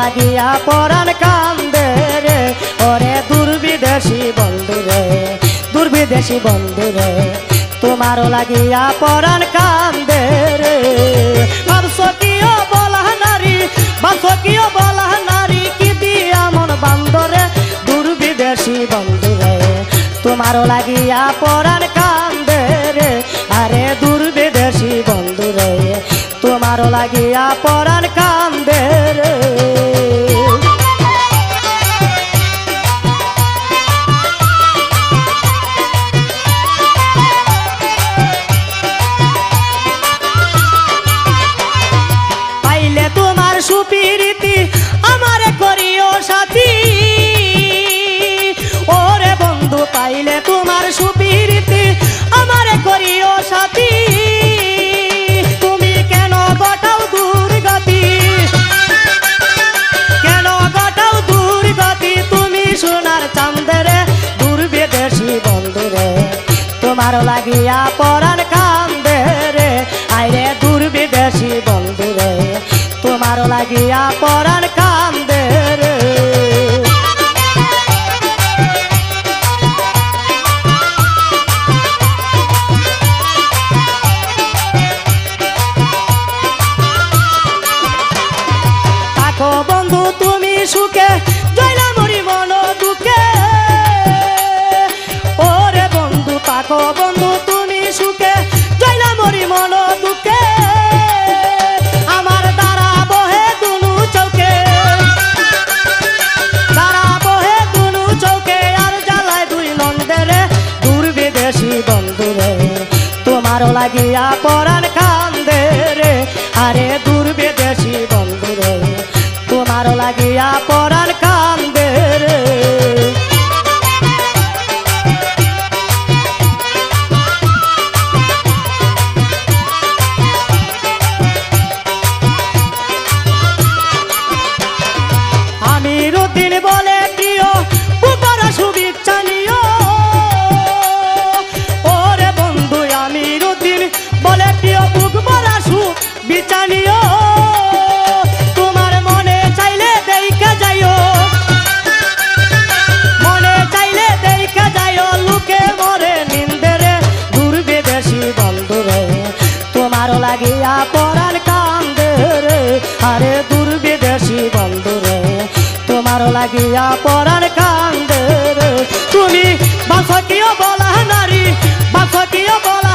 লাগিয়া পরাণ কান্দে রে। ওরে দুর্বিদেশি বন্ধু রে, দুর্বিদেশি বন্ধু রে, তোমারও লাগিয়া পরাণ কান্দে রে। ভাবছ বলা নারী, ভাবছ বলা নারী, কি দিয়া মন বান্দরে দুর্বিদেশি বন্ধু রে, তোমারও লাগিয়া পরাণ কান্দে রে। আরে দুর্বিদেশি বন্ধু রে, তোমারও লাগিয়া পরাণ তোমার লাগিয়া পরাণ কান্দে রে। আইরে দুর্বিদেশি বন্ধুরে তোমার লাগিয়া পরাণ কান্দে তোমারও লাগিয়া পরাণ কান্দে রে। আরে দুর্বিদেশি শুভেচ্ছা নিও। তোমার মনে চাইলে দেখা যাইও মনে চাইলে দেখা যাইও লুকে মরে নিন্দেরে দুর্বিদেশি বন্ধুরে। তোমার লাগিয়া পরাণ কান্দে আরে দুর্বিদেশি বন্ধুরে। তোমার লাগিয়া পরাণ কান্দে তুমি বাসকিও বলা নারী, বাসকিও বলা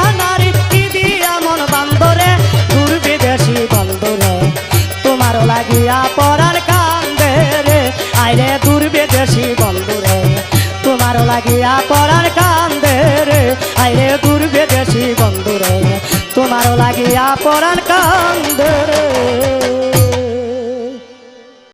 লাগিয়া পড়ার কান্দে রে। আইরে দুর্বিদেশি বন্ধুরে তোমারও লাগিয়া পড়ার কান্দে